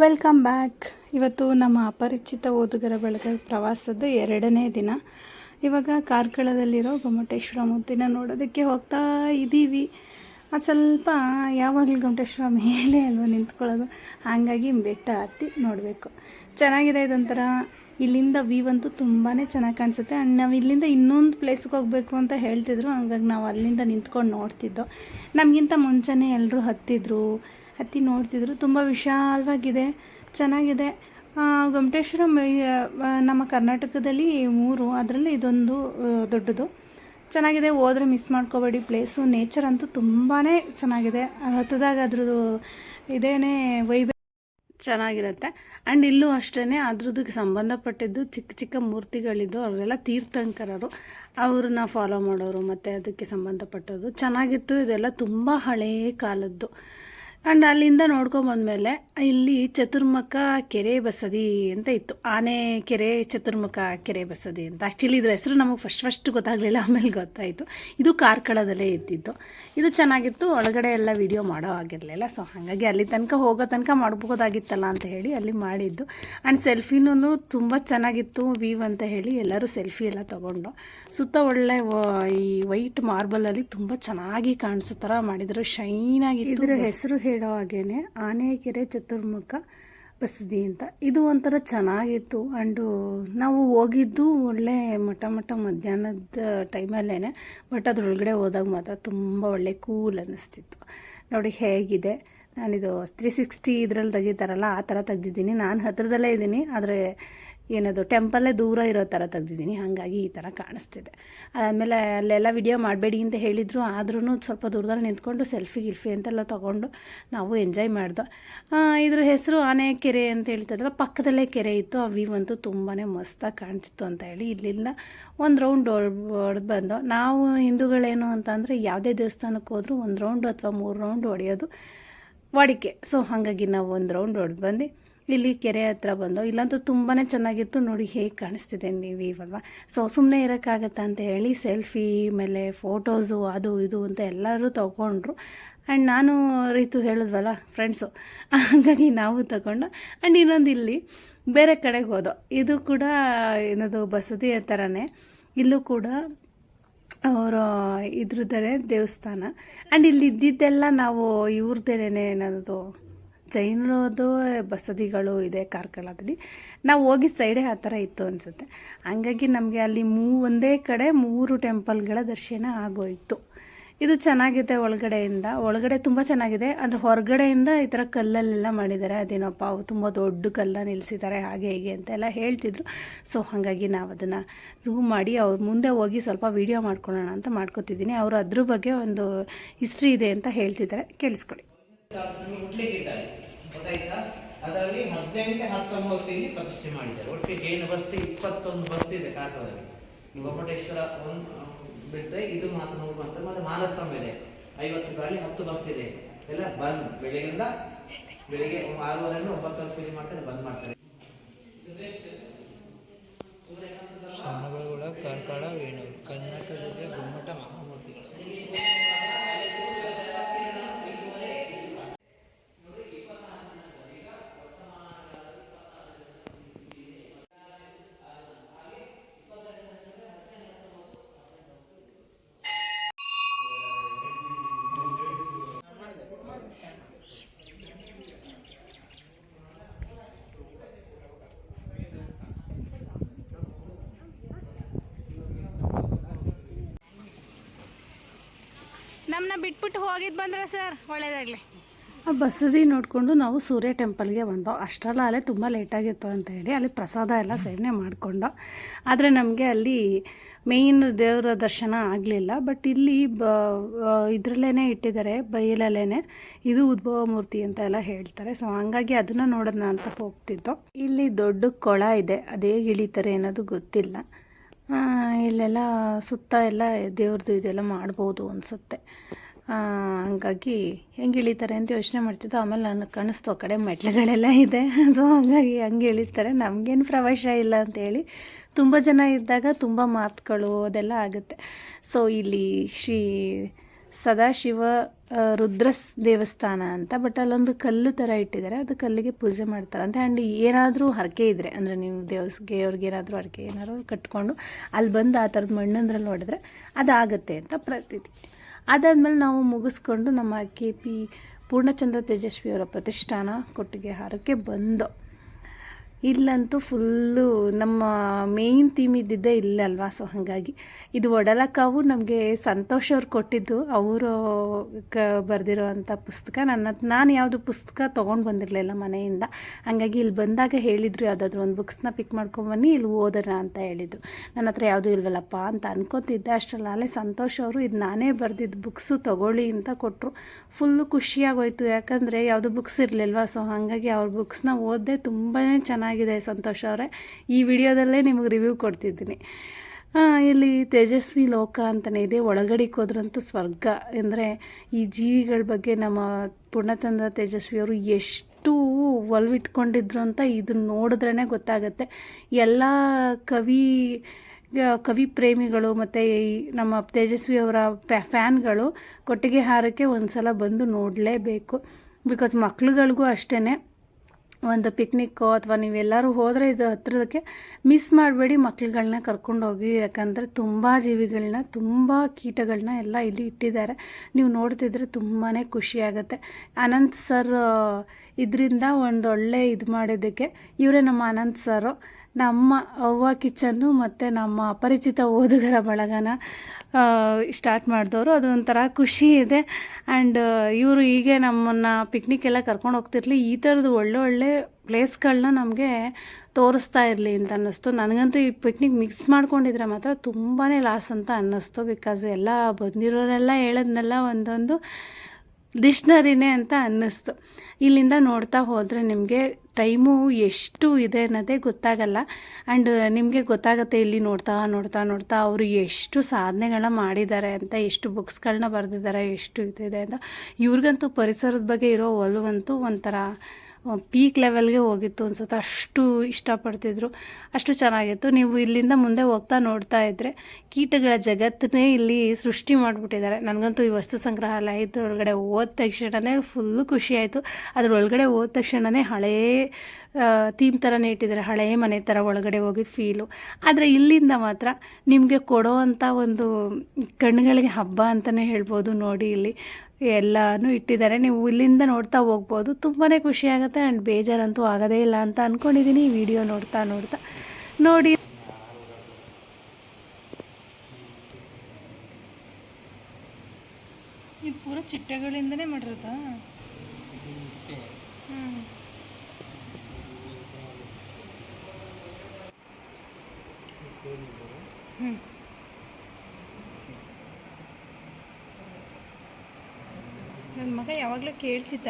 Welcome back. ಇವತ್ತು ನಮ್ಮ ಅಪರಿಚಿತ ಓದುಗರ ಬಳಗ ಪ್ರವಾಸದ ಎರಡನೇ ದಿನ. ಇವಾಗ ಕಾರ್ಕಳದಲ್ಲಿರೋ ಗೊಮ್ಮಟೇಶ್ವರ ಮೂರ್ತಿನ ನೋಡೋದಕ್ಕೆ ಹೋಗ್ತಾ ಇದ್ದೀವಿ. ಅದು ಸ್ವಲ್ಪ ಯಾವಾಗಲೂ ಗೊಮ್ಮಟೇಶ್ವರ ಮೇಲೆ ಅಲ್ವಾ ನಿಂತ್ಕೊಳ್ಳೋದು? ಹಾಗಾಗಿ ಬೆಟ್ಟ ಹತ್ತಿ ನೋಡಬೇಕು. ಚೆನ್ನಾಗಿದೆ ಇದೊಂಥರ. ಇಲ್ಲಿಂದ ವ್ಯೂ ಅಂತೂ ತುಂಬಾ ಚೆನ್ನಾಗಿ ಕಾಣಿಸುತ್ತೆ. ಆ್ಯಂಡ್ ನಾವು ಇಲ್ಲಿಂದ ಇನ್ನೊಂದು ಪ್ಲೇಸ್ಗೆ ಹೋಗಬೇಕು ಅಂತ ಹೇಳ್ತಿದ್ರು. ಹಂಗಾಗಿ ನಾವು ಅಲ್ಲಿಂದ ನಿಂತ್ಕೊಂಡು ನೋಡ್ತಿದ್ದೋ. ನಮಗಿಂತ ಮುಂಚೆನೇ ಎಲ್ಲರೂ ಹತ್ತಿದ್ರು. ಹತ್ತಿ ನೋಡ್ತಿದ್ರು. ತುಂಬ ವಿಶಾಲವಾಗಿದೆ. ಚೆನ್ನಾಗಿದೆ. ಆ, ನಮ್ಮ ಕರ್ನಾಟಕದಲ್ಲಿ ಮೂರು. ಅದರಲ್ಲಿ ಇದೊಂದು ದೊಡ್ಡದು. ಚೆನ್ನಾಗಿದೆ. ಹೋದರೆ ಮಿಸ್ ಮಾಡ್ಕೋಬೇಡಿ. ಪ್ಲೇಸು ನೇಚರ್ ಅಂತೂ ತುಂಬಾ ಚೆನ್ನಾಗಿದೆ. ಹತ್ತದಾಗ ಅದ್ರದ್ದು ಇದೇನೇ ವೈಭ ಚೆನ್ನಾಗಿರುತ್ತೆ. ಆ್ಯಂಡ್ ಇಲ್ಲೂ ಅಷ್ಟೇ ಅದ್ರದ್ದು ಸಂಬಂಧಪಟ್ಟಿದ್ದು ಚಿಕ್ಕ ಚಿಕ್ಕ ಮೂರ್ತಿಗಳಿದ್ದು ಅವರೆಲ್ಲ ತೀರ್ಥಂಕರರು. ಅವ್ರನ್ನ ಫಾಲೋ ಮಾಡೋರು ಮತ್ತು ಅದಕ್ಕೆ ಸಂಬಂಧಪಟ್ಟದ್ದು. ಚೆನ್ನಾಗಿತ್ತು. ಇದೆಲ್ಲ ತುಂಬ ಹಳೆಯ ಕಾಲದ್ದು. ಆ್ಯಂಡ್ ಅಲ್ಲಿಂದ ನೋಡ್ಕೊಂಬಂದ್ಮೇಲೆ ಇಲ್ಲಿ ಚತುರ್ಮುಖ ಕೆರೆ ಬಸದಿ ಅಂತ ಇತ್ತು. ಆನೆ ಕೆರೆ, ಚತುರ್ಮುಖ ಕೆರೆ ಬಸದಿ ಅಂತ. ಆ್ಯಕ್ಚುಲಿ ಇದ್ರ ಹೆಸರು ನಮಗೆ ಫಸ್ಟ್ ಫಸ್ಟ್ ಗೊತ್ತಾಗಲಿಲ್ಲ, ಆಮೇಲೆ ಗೊತ್ತಾಯಿತು. ಇದು ಕಾರ್ಕಳದಲ್ಲೇ ಇದ್ದಿದ್ದು. ಇದು ಚೆನ್ನಾಗಿತ್ತು, ಒಳಗಡೆ ಎಲ್ಲ ವಿಡಿಯೋ ಮಾಡೋ ಆಗಿರಲಿಲ್ಲ ಸೊ ಹಾಗಾಗಿ ಅಲ್ಲಿ ತನಕ ಹೋಗೋ ತನಕ ಮಾಡ್ಬೋದಾಗಿತ್ತಲ್ಲ ಅಂತ ಹೇಳಿ ಅಲ್ಲಿ ಮಾಡಿದ್ದು. ಆ್ಯಂಡ್ ಸೆಲ್ಫಿನೂ ತುಂಬ ಚೆನ್ನಾಗಿತ್ತು ವೀವ್ ಅಂತ ಹೇಳಿ ಎಲ್ಲರೂ ಸೆಲ್ಫಿ ಎಲ್ಲ ತೊಗೊಂಡು ಸುತ್ತ ಒಳ್ಳೆ ಈ ವೈಟ್ ಮಾರ್ಬಲಲ್ಲಿ ತುಂಬ ಚೆನ್ನಾಗಿ ಕಾಣಿಸೋ ಥರ ಮಾಡಿದ್ರು. ಶೈನಾಗಿ ಇದರ ಹೆಸರು ಹಾಗೇನೆ ಆನೆಕೆರೆ ಚತುರ್ಮುಖ ಬಸದಿ ಅಂತ. ಇದು ಒಂಥರ ಚೆನ್ನಾಗಿತ್ತು. ಆ್ಯಂಡು ನಾವು ಹೋಗಿದ್ದು ಒಳ್ಳೆ ಮಠ ಮಠ ಮಧ್ಯಾಹ್ನದ ಟೈಮಲ್ಲೇ ಬಟ್ ಅದರೊಳಗಡೆ ಹೋದಾಗ ಮಾತ್ರ ತುಂಬ ಒಳ್ಳೆ ಕೂಲ್ ಅನ್ನಿಸ್ತಿತ್ತು. ನೋಡಿ ಹೇಗಿದೆ. ನಾನಿದು ತ್ರೀ ಸಿಕ್ಸ್ಟಿ ಇದ್ರಲ್ಲಿ ತೆಗಿತಾರಲ್ಲ, ಆ ಥರ ತೆಗ್ದಿದ್ದೀನಿ. ನಾನು ಹತ್ರದಲ್ಲೇ ಇದ್ದೀನಿ, ಆದರೆ ಏನದು ಟೆಂಪಲ್ಲೇ ದೂರ ಇರೋ ಥರ ತೆಗ್ದಿದ್ದೀನಿ, ಹಾಗಾಗಿ ಈ ಥರ ಕಾಣಿಸ್ತಿದೆ. ಅದಾದಮೇಲೆ ಅಲ್ಲೆಲ್ಲ ವಿಡಿಯೋ ಮಾಡಬೇಡಿ ಅಂತ ಹೇಳಿದರು ಆದ್ರೂ ಸ್ವಲ್ಪ ದೂರದಲ್ಲಿ ನಿಂತ್ಕೊಂಡು ಸೆಲ್ಫಿ ಗಿಲ್ಫಿ ಅಂತೆಲ್ಲ ತೊಗೊಂಡು ನಾವು ಎಂಜಾಯ್ ಮಾಡ್ದೋ. ಇದ್ರ ಹೆಸರು ಆನೆ ಕೆರೆ ಅಂತ ಹೇಳ್ತಿದ್ರಲ್ಲ, ಪಕ್ಕದಲ್ಲೇ ಕೆರೆ ಇತ್ತು, ಆ ವ್ಯೂ ಅಂತೂ ತುಂಬಾ ಮಸ್ತಾಗಿ ಕಾಣ್ತಿತ್ತು ಅಂತ ಹೇಳಿ ಇಲ್ಲಿಂದ ಒಂದು ರೌಂಡ್ ಹೊಡೆದು ಬಂದು. ನಾವು ಹಿಂದೂಗಳೇನು ಅಂತಂದರೆ ಯಾವುದೇ ದೇವಸ್ಥಾನಕ್ಕೆ ಹೋದರೂ ಒಂದು ರೌಂಡು ಅಥವಾ ಮೂರು ರೌಂಡ್ ಹೊಡೆಯೋದು ವಾಡಿಕೆ. ಸೊ ಹಾಗಾಗಿ ನಾವು ಒಂದು ರೌಂಡ್ ಹೊಡೆದು ಬಂದು ಇಲ್ಲಿ ಕೆರೆ ಹತ್ರ ಬಂದು, ಇಲ್ಲಂತೂ ತುಂಬಾ ಚೆನ್ನಾಗಿತ್ತು. ನೋಡಿ ಹೇಗೆ ಕಾಣಿಸ್ತಿದೆ ನೀವು ಇವಾಗ. ಸೊ ಸುಮ್ಮನೆ ಇರೋಕ್ಕಾಗತ್ತಾ ಅಂತ ಹೇಳಿ ಸೆಲ್ಫಿ ಆಮೇಲೆ ಫೋಟೋಸು ಅದು ಇದು ಅಂತ ಎಲ್ಲರೂ ತೊಗೊಂಡ್ರು. ಆ್ಯಂಡ್ ನಾನು ರೀತು ಹೇಳಿದ್ವಲ್ಲ ಫ್ರೆಂಡ್ಸು ಹಾಗಾಗಿ ನಾವು ತಗೊಂಡು ಆ್ಯಂಡ್ ಇನ್ನೊಂದು ಇಲ್ಲಿ, ಬೇರೆ ಕಡೆಗೆ ಹೋದೋ. ಇದು ಕೂಡ ಏನದು, ಬಸದಿ ಥರನೇ ಇಲ್ಲೂ ಕೂಡ ಅವರ, ಇದ್ರದ್ದೇ ದೇವಸ್ಥಾನ. ಆ್ಯಂಡ್ ಇಲ್ಲಿ ಇದ್ದಿದ್ದೆಲ್ಲ ನಾವು ಇವ್ರದ್ದೇನೆ ಏನದು ಜೈನರದ್ದು ಬಸದಿಗಳು ಇದೆ ಕಾರ್ಕಳದಲ್ಲಿ. ನಾವು ಹೋಗಿ ಸೈಡೇ ಆ ಥರ ಇತ್ತು ಅನಿಸುತ್ತೆ. ಹಂಗಾಗಿ ನಮಗೆ ಅಲ್ಲಿ ಮೂ, ಒಂದೇ ಕಡೆ ಮೂರು ಟೆಂಪಲ್ಗಳ ದರ್ಶನ ಆಗೋಯಿತು. ಇದು ಚೆನ್ನಾಗಿದೆ ಒಳಗಡೆಯಿಂದ. ಒಳಗಡೆ ತುಂಬ ಚೆನ್ನಾಗಿದೆ. ಅಂದರೆ ಹೊರಗಡೆಯಿಂದ ಈ ಥರ ಕಲ್ಲಲ್ಲೆಲ್ಲ ಮಾಡಿದ್ದಾರೆ. ಅದೇನಪ್ಪ ತುಂಬ ದೊಡ್ಡ ಕಲ್ಲ ನಿಲ್ಲಿಸಿದ್ದಾರೆ ಹಾಗೆ ಹೀಗೆ ಅಂತೆಲ್ಲ ಹೇಳ್ತಿದ್ರು. ಸೊ ಹಾಗಾಗಿ ನಾವು ಅದನ್ನು ಝೂಮ್ ಮಾಡಿ, ಅವ್ರ ಮುಂದೆ ಹೋಗಿ ಸ್ವಲ್ಪ ವೀಡಿಯೋ ಮಾಡ್ಕೊಳ್ಳೋಣ ಅಂತ ಮಾಡ್ಕೋತಿದ್ದೀನಿ. ಅವರು ಅದ್ರ ಬಗ್ಗೆ ಒಂದು ಹಿಸ್ಟ್ರಿ ಇದೆ ಅಂತ ಹೇಳ್ತಿದ್ದಾರೆ. ಕೇಳಿಸ್ಕೊಳ್ಳಿ. ಹುಟ್ಲಿಕ್ಕಿದ್ದಾರೆ ಗೊತ್ತಾಯ್ತಾ? ಅದರಲ್ಲಿ ಹದಿನೆಂಟು ಹತ್ತೊಂಬತ್ತು ಇಲ್ಲಿ ಪ್ರತಿಷ್ಠೆ ಮಾಡಿದ್ದಾರೆ. ಒಟ್ಟಿಗೆ ಜೈನ ಬಸ್ತಿ? ಇಪ್ಪತ್ತೊಂದು ಬಸ್ತಿ ಇದೆ ಕಾಕದಲ್ಲಿ ಗೊಮ್ಮಟೇಶ್ವರ ಒಂದು ಬಿಟ್ಟರೆ ಇದು ಮಾತ್ರ ನೋಡು ಅಂತ ಮತ್ತೆ ಮಾನಸ್ತಂಭ ಇದೆ. ಐವತ್ತು ಗಾಳಿ ಹತ್ತು ಬಸ್ ಇದೆ. ಎಲ್ಲ ಬಂದ್. ಬೆಳಿಗ್ಗೆಯಿಂದ ಬೆಳಿಗ್ಗೆ ಆರೂವರೆಯಿಂದ ಒಂಬತ್ತು ಹತ್ತು ಇಲ್ಲಿ ಮಾಡ್ತಾರೆ, ಬಂದ್ ಮಾಡ್ತಾರೆ. ಕಾರ್ಕಳ ವೇಣು ಕರ್ನಾಟಕದಲ್ಲಿ ಗುಮ್ಮಟ ಮಹಾಮೂರ್ತಿಗಳು ನಮ್ಮನ್ನ ಬಿಟ್ಬಿಟ್ಟು ಹೋಗಿದ್ ಬಂದ್ರೆ ಸರ್, ಒಳ್ಳೇದಾಗಲಿ. ಆ ಬಸದಿ ನೋಡಿಕೊಂಡು ನಾವು ಸೂರ್ಯ ಟೆಂಪಲ್ಗೆ ಬಂದೋ ಅಷ್ಟೆಲ್ಲ ಅಲ್ಲೇ ತುಂಬ ಲೇಟಾಗಿತ್ತು ಅಂತ ಹೇಳಿ ಅಲ್ಲಿ ಪ್ರಸಾದ ಎಲ್ಲ ಸೇವನೆ ಮಾಡಿಕೊಂಡು. ಆದರೆ ನಮಗೆ ಅಲ್ಲಿ ಮೇಯ್ನ್ ದೇವರ ದರ್ಶನ ಆಗಲಿಲ್ಲ ಬಟ್ ಇಲ್ಲಿ ಬ ಇದರಲ್ಲೇ ಇಟ್ಟಿದ್ದಾರೆ ಬಯಲಲ್ಲೇ ಇದು ಉದ್ಭವ ಮೂರ್ತಿ ಅಂತ ಎಲ್ಲ ಹೇಳ್ತಾರೆ. ಸೊ ಹಂಗಾಗಿ ಅದನ್ನು ನೋಡೋಣ ಅಂತ ಹೋಗ್ತಿದ್ದೋ. ಇಲ್ಲಿ ದೊಡ್ಡ ಕೊಳ ಇದೆ, ಅದೇ ಇಳಿತಾರೆ ಅನ್ನೋದು ಗೊತ್ತಿಲ್ಲ. ಇಲ್ಲೆಲ್ಲ ಸುತ್ತ ಎಲ್ಲ ದೇವ್ರದ್ದು ಇದೆಲ್ಲ ಮಾಡ್ಬೋದು ಅನಿಸುತ್ತೆ. ಹಂಗಾಗಿ ಹೆಂಗೆ ಇಳಿತಾರೆ ಅಂತ ಯೋಚನೆ ಮಾಡ್ತಿದ್ದೋ ಆಮೇಲೆ ನನಗೆ ಕಾಣಿಸ್ತು ಆ ಕಡೆ ಮೆಟ್ಲುಗಳೆಲ್ಲ ಇದೆ. ಸೊ ಹಾಗಾಗಿ ಹಂಗೆ ಇಳಿತಾರೆ. ನಮಗೇನು ಪ್ರವೇಶ ಇಲ್ಲ ಅಂತೇಳಿ ತುಂಬ ಜನ ಇದ್ದಾಗ ತುಂಬ ಮಾತುಗಳು ಅದೆಲ್ಲ ಆಗುತ್ತೆ. ಸೊ ಇಲ್ಲಿ ಶ್ರೀ ಸದಾಶಿವ ರುದ್ರಸ್ ದೇವಸ್ಥಾನ ಅಂತ, ಬಟ್ ಅಲ್ಲೊಂದು ಕಲ್ಲು ಥರ ಇಟ್ಟಿದ್ದಾರೆ. ಅದು ಕಲ್ಲಿಗೆ ಪೂಜೆ ಮಾಡ್ತಾರೆ ಅಂತ. ಆ್ಯಂಡ್ ಏನಾದರೂ ಹರಕೆ ಇದ್ದರೆ ಅಂದರೆ ನೀವು ದೇವಸ್ಗೆ, ಅವ್ರಿಗೆ ಏನಾದರೂ ಹರಕೆ ಏನಾದರೂ ಕಟ್ಕೊಂಡು ಅಲ್ಲಿ ಬಂದು ಆ ಥರದ ಮಣ್ಣಂದ್ರಲ್ಲಿ ನೋಡಿದ್ರೆ ಅದಾಗತ್ತೆ ಅಂತ ಪ್ರತೀತಿ. ಅದಾದಮೇಲೆ ನಾವು ಮುಗಿಸ್ಕೊಂಡು ನಮ್ಮ ಕೆ ಪಿ ಪೂರ್ಣಚಂದ್ರ ತೇಜಸ್ವಿಯವರ ಪ್ರತಿಷ್ಠಾನ ಕೊಟ್ಟಿಗೆ ಹಾರಕ್ಕೆ ಬಂದು ಇಲ್ಲಂತೂ ಫುಲ್ಲು ನಮ್ಮ ಮೇಯ್ನ್ ಥೀಮ್ ಇದ್ದಿದ್ದೇ ಇಲ್ಲಲ್ವಾ ಸೊ ಹಾಗಾಗಿ ಇದು ಒಡಲಕ್ಕಾವು ನಮಗೆ ಸಂತೋಷ್ ಅವ್ರು ಕೊಟ್ಟಿದ್ದು. ಅವರು ಕ ಬರೆದಿರೋ ಅಂಥ ಪುಸ್ತಕ. ನನ್ನ ನಾನು ಯಾವುದು ಪುಸ್ತಕ ತೊಗೊಂಡು ಬಂದಿರಲಿಲ್ಲ ಮನೆಯಿಂದ. ಹಾಗಾಗಿ ಇಲ್ಲಿ ಬಂದಾಗ ಹೇಳಿದರು ಯಾವುದಾದ್ರು ಒಂದು ಬುಕ್ಸ್ನ ಪಿಕ್ ಮಾಡ್ಕೊಂಬನ್ನಿ ಇಲ್ಲಿ ಓದೋಣ ಅಂತ ಹೇಳಿದರು. ನನ್ನ ಹತ್ರ ಯಾವುದೂ ಇಲ್ವಲ್ಲಪ್ಪ ಅಂತ ಅನ್ಕೋತಿದ್ದೆ. ಅಷ್ಟರಲ್ಲಿ ಅಲ್ಲೇ ಸಂತೋಷ್ ಅವರು ಇದು ನಾನೇ ಬರೆದಿದ್ದು ಬುಕ್ಸು ತೊಗೊಳ್ಳಿ ಅಂತ ಕೊಟ್ಟರು ಫುಲ್ಲು ಖುಷಿಯಾಗೋಯ್ತು. ಯಾಕಂದರೆ ಯಾವುದು ಬುಕ್ಸ್ ಇರಲಿಲ್ವ? ಸೊ ಹಾಗಾಗಿ ಅವ್ರ ಬುಕ್ಸ್ನ ಓದಿದೆ ತುಂಬಾ ಚೆನ್ನಾಗಿದೆ ಸಂತೋಷ ಅವರೇ. ಈ ವಿಡಿಯೋದಲ್ಲೇ ನಿಮಗೆ ರಿವ್ಯೂ ಕೊಡ್ತಿದ್ದೀನಿ. ಇಲ್ಲಿ ತೇಜಸ್ವಿ ಲೋಕ ಅಂತಲೇ ಇದೆ. ಒಳಗಡೆಗೆ ಹೋದ್ರಂತೂ ಸ್ವರ್ಗ. ಅಂದರೆ ಈ ಜೀವಿಗಳ ಬಗ್ಗೆ ನಮ್ಮ ಪೂರ್ಣಚಂದ್ರ ತೇಜಸ್ವಿಯವರು ಎಷ್ಟು ಒಲವಿಟ್ಕೊಂಡಿದ್ರು ಅಂತ ಇದನ್ನ ನೋಡಿದ್ರೇ ಗೊತ್ತಾಗುತ್ತೆ. ಎಲ್ಲ ಕವಿ ಕವಿ ಪ್ರೇಮಿಗಳು ಮತ್ತು ನಮ್ಮ ತೇಜಸ್ವಿ ಅವರ ಫ್ಯಾನ್ಗಳು ಕೊಟ್ಟಿಗೆ ಹಾರಕ್ಕೆ ಒಂದು ಸಲ ಬಂದು ನೋಡಲೇಬೇಕು. ಬಿಕಾಸ್ ಮಕ್ಳುಗಳಿಗೂ ಅಷ್ಟೇ ಒಂದು ಪಿಕ್ನಿಕ್ಕು ಅಥವಾ ನೀವೆಲ್ಲರೂ ಹೋದರೆ ಇದು ಹತ್ತಿರದಕ್ಕೆ ಮಿಸ್ ಮಾಡಬೇಡಿ ಮಕ್ಳುಗಳನ್ನ ಕರ್ಕೊಂಡು ಹೋಗಿ ಯಾಕಂದರೆ ತುಂಬ ಜೀವಿಗಳನ್ನ ತುಂಬ ಕೀಟಗಳನ್ನ ಎಲ್ಲ ಇಲ್ಲಿ ಇಟ್ಟಿದ್ದಾರೆ. ನೀವು ನೋಡ್ತಿದ್ರೆ ತುಂಬಾ ಖುಷಿಯಾಗುತ್ತೆ ಅನಂತ್ ಸರ್ ಇದರಿಂದ ಒಂದೊಳ್ಳೆ ಇದು ಮಾಡಿದ್ದಕ್ಕೆ ಇವರೇ ನಮ್ಮ ಅನಂತ್ ಸರು ನಮ್ಮ ಅವ್ವ ಕಿಚನ್ನು ಮತ್ತು ನಮ್ಮ ಅಪರಿಚಿತ ಓದುಗರ ಬಳಗನ ಸ್ಟಾರ್ಟ್ ಮಾಡಿದವರು. ಅದು ಒಂಥರ ಖುಷಿ ಇದೆ. ಆ್ಯಂಡ್ ಇವರು ಹೀಗೆ ನಮ್ಮನ್ನು ಪಿಕ್ನಿಕ್ ಎಲ್ಲ ಕರ್ಕೊಂಡು ಹೋಗ್ತಿರ್ಲಿ. ಈ ಥರದ್ದು ಒಳ್ಳೆ ಒಳ್ಳೆ ಪ್ಲೇಸ್ಗಳನ್ನ ನಮಗೆ ತೋರಿಸ್ತಾ ಇರಲಿ ಅಂತ ಅನ್ನಿಸ್ತು. ನನಗಂತೂ ಈ ಪಿಕ್ನಿಕ್ ಮಿಕ್ಸ್ ಮಾಡ್ಕೊಂಡಿದ್ರೆ ಮಾತ್ರ ತುಂಬಾ ಲಾಸ್ ಅಂತ ಅನ್ನಿಸ್ತು. ಬಿಕಾಸ್ ಎಲ್ಲ ಬಂದಿರೋರೆಲ್ಲ ಹೇಳೋದನ್ನೆಲ್ಲ ಒಂದೊಂದು ಡಿಕ್ಷ್ನರಿನೇ ಅಂತ ಅನ್ನಿಸ್ತು. ಇಲ್ಲಿಂದ ನೋಡ್ತಾ ಹೋದರೆ ನಿಮಗೆ ಟೈಮು ಎಷ್ಟು ಇದೆ ಅನ್ನೋದೇ ಗೊತ್ತಾಗಲ್ಲ. ಆ್ಯಂಡ್ ನಿಮಗೆ ಗೊತ್ತಾಗುತ್ತೆ ಇಲ್ಲಿ ನೋಡ್ತಾ ನೋಡ್ತಾ ನೋಡ್ತಾ ಅವರು ಎಷ್ಟು ಸಾಧನೆಗಳನ್ನ ಮಾಡಿದ್ದಾರೆ ಅಂತ, ಎಷ್ಟು ಬುಕ್ಸ್ಗಳನ್ನ ಬರೆದಿದ್ದಾರೆ, ಎಷ್ಟು ಇದಿದೆ ಅಂತ. ಇವ್ರಿಗಂತೂ ಪರಿಸರದ ಬಗ್ಗೆ ಇರೋ ಒಲವಂತೂ ಒಂಥರ ಪೀಕ್ ಲೆವೆಲ್ಗೆ ಹೋಗಿತ್ತು ಅನ್ಸುತ್ತೆ. ಅಷ್ಟು ಇಷ್ಟಪಡ್ತಿದ್ರು. ಅಷ್ಟು ಚೆನ್ನಾಗಿತ್ತು. ನೀವು ಇಲ್ಲಿಂದ ಮುಂದೆ ಹೋಗ್ತಾ ನೋಡ್ತಾ ಇದ್ದರೆ ಕೀಟಗಳ ಜಗತ್ತನ್ನೇ ಇಲ್ಲಿ ಸೃಷ್ಟಿ ಮಾಡಿಬಿಟ್ಟಿದ್ದಾರೆ. ನನಗಂತೂ ಈ ವಸ್ತು ಸಂಗ್ರಹಾಲಯ ಇದ್ರೊಳಗಡೆ ಹೋದ ತಕ್ಷಣವೇ ಫುಲ್ಲು ಖುಷಿ ಆಯಿತು. ಅದ್ರೊಳಗಡೆ ಹೋದ ತಕ್ಷಣವೇ ಹಳೇ ಥೀಮ್ ಥರನೇ ಇಟ್ಟಿದ್ದಾರೆ. ಹಳೆಯ ಮನೆ ಥರ ಒಳಗಡೆ ಹೋಗಿ ಫೀಲು ಆದರೆ ಇಲ್ಲಿಂದ ಮಾತ್ರ ನಿಮಗೆ ಕೊಡೋ ಅಂಥ ಒಂದು ಕಣ್ಣುಗಳಿಗೆ ಹಬ್ಬ ಅಂತಲೇ ಹೇಳ್ಬೋದು ನೋಡಿ ಇಲ್ಲಿ. ಎಲ್ಲನೂ ಇಟ್ಟಿದ್ದಾರೆ. ನೀವು ಇಲ್ಲಿಂದ ನೋಡ್ತಾ ಹೋಗ್ಬೋದು. ತುಂಬಾ ಖುಷಿಯಾಗುತ್ತೆ ಆ್ಯಂಡ್ ಬೇಜಾರಂತೂ ಆಗೋದೇ ಇಲ್ಲ ಅಂತ ಅಂದ್ಕೊಂಡಿದ್ದೀನಿ ಈ ವಿಡಿಯೋ ನೋಡ್ತಾ ನೋಡ್ತಾ ನೋಡಿ. ಇದು ಪೂರ ಚಿಟ್ಟೆಗಳಿಂದನೇ ಮಾಡಿರೋದಾ? ಹ್ಞೂ ನನ್ನ ಮಗ ಯಾವಾಗಲೂ ಕೇಳ್ತಿದ್ದ.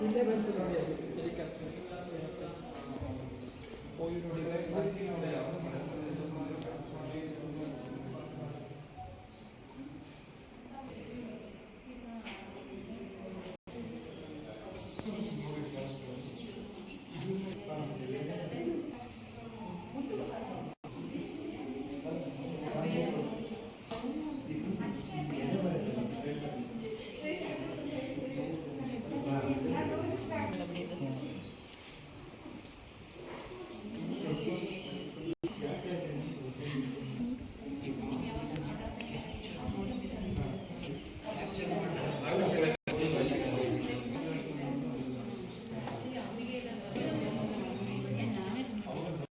ಇಲ್ಲೇ ಬಂತು ನೋಡಿ ಹೋಗಿ ನೋಡಿ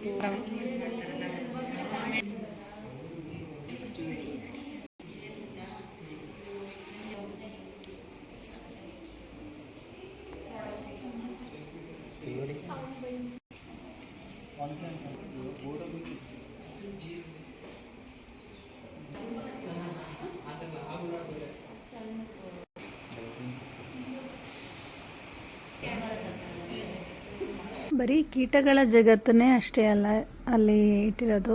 ಅಲ್ಲಿ ಎಷ್ಟು ನೋಡಿ ಬರೀ ಕೀಟಗಳ ಜಗತ್ತನ್ನೇ ಅಷ್ಟೇ ಅಲ್ಲ, ಅಲ್ಲಿ ಇಟ್ಟಿರೋದು.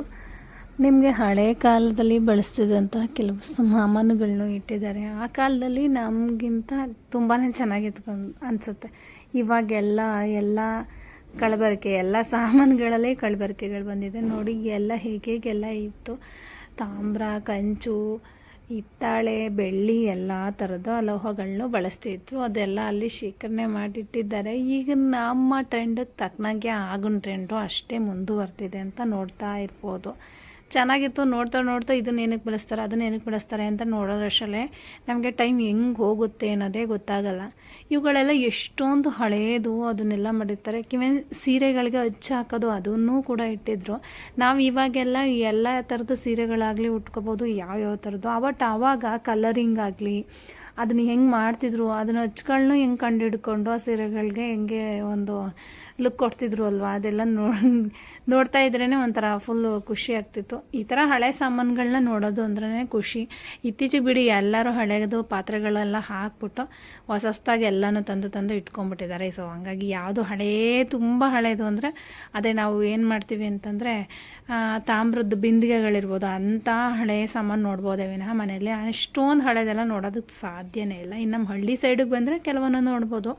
ನಿಮಗೆ ಹಳೆ ಕಾಲದಲ್ಲಿ ಬಳಸ್ತಿದ್ದಂತಹ ಕೆಲವು ಸಾಮಾನುಗಳನ್ನು ಇಟ್ಟಿದ್ದಾರೆ. ಆ ಕಾಲದಲ್ಲಿ ನಮಗಿಂತ ತುಂಬಾ ಚೆನ್ನಾಗಿತ್ಕೊಂಡು ಅನಿಸುತ್ತೆ. ಇವಾಗೆಲ್ಲ ಎಲ್ಲ ಕಳಬರಿಕೆ, ಎಲ್ಲ ಸಾಮಾನುಗಳಲ್ಲೇ ಕಳಬರಿಕೆಗಳು ಬಂದಿದೆ. ನೋಡಿ, ಎಲ್ಲ ಹೇಗೆ ಹೇಗೆಲ್ಲ ಇತ್ತು. ತಾಮ್ರ, ಕಂಚು ಹಿತ್ತಾಳೆ, ಬೆಳ್ಳಿ ಎಲ್ಲ ಥರದ ಲೋಹಗಳನ್ನೂ ಬಳಸ್ತಿದ್ರು. ಅದೆಲ್ಲ ಅಲ್ಲಿ ಶೇಖರಣೆ ಮಾಡಿಟ್ಟಿದ್ದಾರೆ. ಈಗ ನಮ್ಮ ಟ್ರೆಂಡಿಗೆ ತಕ್ಕನಾಗೆ ಆಗಿನ ಟ್ರೆಂಡು ಅಷ್ಟೇ ಮುಂದುವರೆದಿದೆ ಅಂತ ನೋಡ್ತಾ ಇರ್ಬೋದು. ಚೆನ್ನಾಗಿತ್ತು, ನೋಡ್ತಾ ನೋಡ್ತಾ ಇದನ್ನ ಏನಕ್ಕೆ ಬಳಸ್ತಾರೆ, ಅದನ್ನ ಏನಕ್ಕೆ ಬಳಸ್ತಾರೆ ಅಂತ ನೋಡೋದ್ರಷ್ಟಲ್ಲೇ ನಮಗೆ ಟೈಮ್ ಹೆಂಗೆ ಹೋಗುತ್ತೆ ಅನ್ನೋದೇ ಗೊತ್ತಾಗಲ್ಲ. ಇವುಗಳೆಲ್ಲ ಎಷ್ಟೊಂದು ಹಳೇದು ಅದನ್ನೆಲ್ಲ ಮಾಡಿರ್ತಾರೆ. ಕಿವೆ ಸೀರೆಗಳಿಗೆ ಹಚ್ಚಿ ಹಾಕೋದು ಅದನ್ನೂ ಕೂಡ ಇಟ್ಟಿದ್ರು. ನಾವು ಇವಾಗೆಲ್ಲ ಎಲ್ಲ ಥರದ ಸೀರೆಗಳಾಗಲಿ ಉಟ್ಕೋಬೋದು, ಯಾವ್ಯಾವ ಥರದ್ದು ಅವಟ್ ಆವಾಗ ಕಲರಿಂಗ್ ಆಗಲಿ, ಅದನ್ನ ಹೆಂಗೆ ಮಾಡ್ತಿದ್ರು, ಅದನ್ನ ಹಚ್ಕೊಳ್ಳೋ ಹೆಂಗೆ ಕಂಡುಹಿಡ್ಕೊಂಡು ಆ ಸೀರೆಗಳಿಗೆ ಹೆಂಗೆ ಒಂದು ಲುಕ್ ಕೊಡ್ತಿದ್ರು ಅಲ್ವಾ? ಅದೆಲ್ಲ ನೋಡ್ತಾ ಇದ್ರೇ ಒಂಥರ ಫುಲ್ಲು ಖುಷಿ ಆಗ್ತಿತ್ತು. ಈ ಥರ ಹಳೆ ಸಾಮಾನುಗಳನ್ನ ನೋಡೋದು ಅಂದ್ರೇ ಖುಷಿ. ಇತ್ತೀಚೆಗೆ ಬಿಡಿ ಎಲ್ಲರೂ ಹಳೆಯದು ಪಾತ್ರೆಗಳೆಲ್ಲ ಹಾಕ್ಬಿಟ್ಟು ಹೊಸಸ್ತಾಗಿ ಎಲ್ಲನೂ ತಂದು ತಂದು ಇಟ್ಕೊಂಡ್ಬಿಟ್ಟಿದ್ದಾರೆ. ಸೊ ಹಂಗಾಗಿ ಯಾವುದು ಹಳೇ, ತುಂಬ ಹಳೇದು ಅಂದರೆ ಅದೇ ನಾವು ಏನು ಮಾಡ್ತೀವಿ ಅಂತಂದರೆ ತಾಮ್ರದ ಬಿಂದಿಗೆಗಳಿರ್ಬೋದು, ಅಂಥ ಹಳೆಯ ಸಾಮಾನು ನೋಡ್ಬೋದೇ ವಿನಃ ಮನೆಯಲ್ಲಿ. ಅಷ್ಟೊಂದು ಹಳೆಯದೆಲ್ಲ ನೋಡೋದಕ್ಕೆ ಸಾಧ್ಯನೇ ಇಲ್ಲ. ಇನ್ನು ನಮ್ಮ ಹಳ್ಳಿ ಸೈಡಿಗೆ ಬಂದರೆ ಕೆಲವನ್ನ ನೋಡ್ಬೋದು.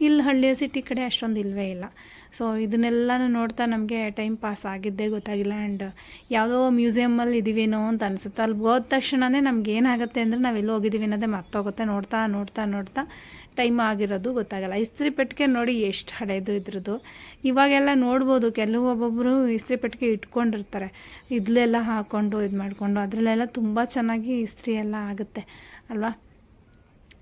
ಇಲ್ಲಿ ಹಳ್ಳಿಯ ಸಿಟಿ ಕಡೆ ಅಷ್ಟೊಂದು ಇಲ್ಲವೇ ಇಲ್ಲ. ಸೊ ಇದನ್ನೆಲ್ಲನೂ ನೋಡ್ತಾ ನಮಗೆ ಟೈಮ್ ಪಾಸ್ ಆಗಿದ್ದೇ ಗೊತ್ತಾಗಿಲ್ಲ ಆ್ಯಂಡ್ ಯಾವುದೋ ಮ್ಯೂಸಿಯಮಲ್ಲಿ ಇದ್ದೀವೇನೋ ಅಂತ ಅನಿಸುತ್ತೆ. ಅಲ್ಲಿ ಹೋದ ತಕ್ಷಣವೇ ನಮ್ಗೆ ಏನಾಗುತ್ತೆ ಅಂದರೆ ನಾವು ಎಲ್ಲಿ ಹೋಗಿದ್ದೀವಿ ಅನ್ನೋದೇ ಮರ್ತೋಗುತ್ತೆ. ನೋಡ್ತಾ ನೋಡ್ತಾ ನೋಡ್ತಾ ಟೈಮ್ ಆಗಿರೋದು ಗೊತ್ತಾಗಲ್ಲ. ಇಸ್ತ್ರಿ ಪೆಟ್ಟಿಗೆ ನೋಡಿ ಎಷ್ಟು ಹಳೆಯದು ಇದ್ರದ್ದು. ಇವಾಗೆಲ್ಲ ನೋಡ್ಬೋದು ಕೆಲವೊಬ್ಬೊಬ್ಬರು ಇಸ್ತ್ರಿ ಪೆಟ್ಟಿಗೆ ಇಟ್ಕೊಂಡಿರ್ತಾರೆ. ಇದ್ಲೆಲ್ಲ ಹಾಕ್ಕೊಂಡು ಇದು ಮಾಡಿಕೊಂಡು ಅದರಲ್ಲೆಲ್ಲ ತುಂಬ ಚೆನ್ನಾಗಿ ಇಸ್ತ್ರಿ ಎಲ್ಲ ಆಗುತ್ತೆ. ಅಲ್ವಾ?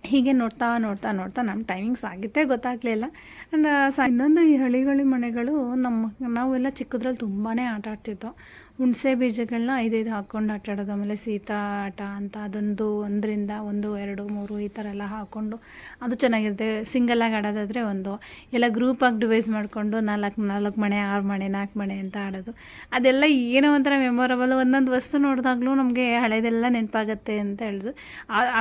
ಹೀಗೆ ನೋಡ್ತಾ ನೋಡ್ತಾ ನೋಡ್ತಾ ನಮ್ಮ ಟೈಮಿಂಗ್ಸ್ ಆಗಿದ್ದೇ ಗೊತ್ತಾಗಲಿಲ್ಲ ಆ್ಯಂಡ್ ಸ ಇನ್ನೊಂದು ಈ ಹಳಿಗಳಿ ಮನೆಗಳು ನಮ್ಮ ನಾವೆಲ್ಲ ಚಿಕ್ಕದ್ರಲ್ಲಿ ತುಂಬಾ ಆಟ ಆಡ್ತಿದ್ದೋ ಹುಣಸೆ ಬೀಜಗಳನ್ನ ಐದೈದು ಹಾಕ್ಕೊಂಡು ಆಟ ಆಡೋದು ಆಮೇಲೆ ಸೀತಾ ಆಟ ಅಂತ ಅದೊಂದು ಒಂದರಿಂದ ಒಂದು, ಎರಡು, ಮೂರು ಈ ಥರ ಎಲ್ಲ ಹಾಕ್ಕೊಂಡು ಅದು ಚೆನ್ನಾಗಿರುತ್ತೆ. ಸಿಂಗಲಾಗಿ ಆಡೋದಾದರೆ ಒಂದು. ಎಲ್ಲ ಗ್ರೂಪಾಗಿ ಡಿವೈಸ್ ಮಾಡಿಕೊಂಡು ನಾಲ್ಕು ನಾಲ್ಕು ಮಣೆ, ಆರು ಮಣೆ, ನಾಲ್ಕು ಮಣೆ ಅಂತ ಆಡೋದು. ಅದೆಲ್ಲ ಏನೋ ಒಂಥರ ಮೆಮೊರಬಲ್ ಒಂದೊಂದು ವಸ್ತು ನೋಡಿದಾಗಲೂ ನಮಗೆ ಹಳೆಯದೆಲ್ಲ ನೆನಪಾಗತ್ತೆ ಅಂತ ಹೇಳಿದ್ರು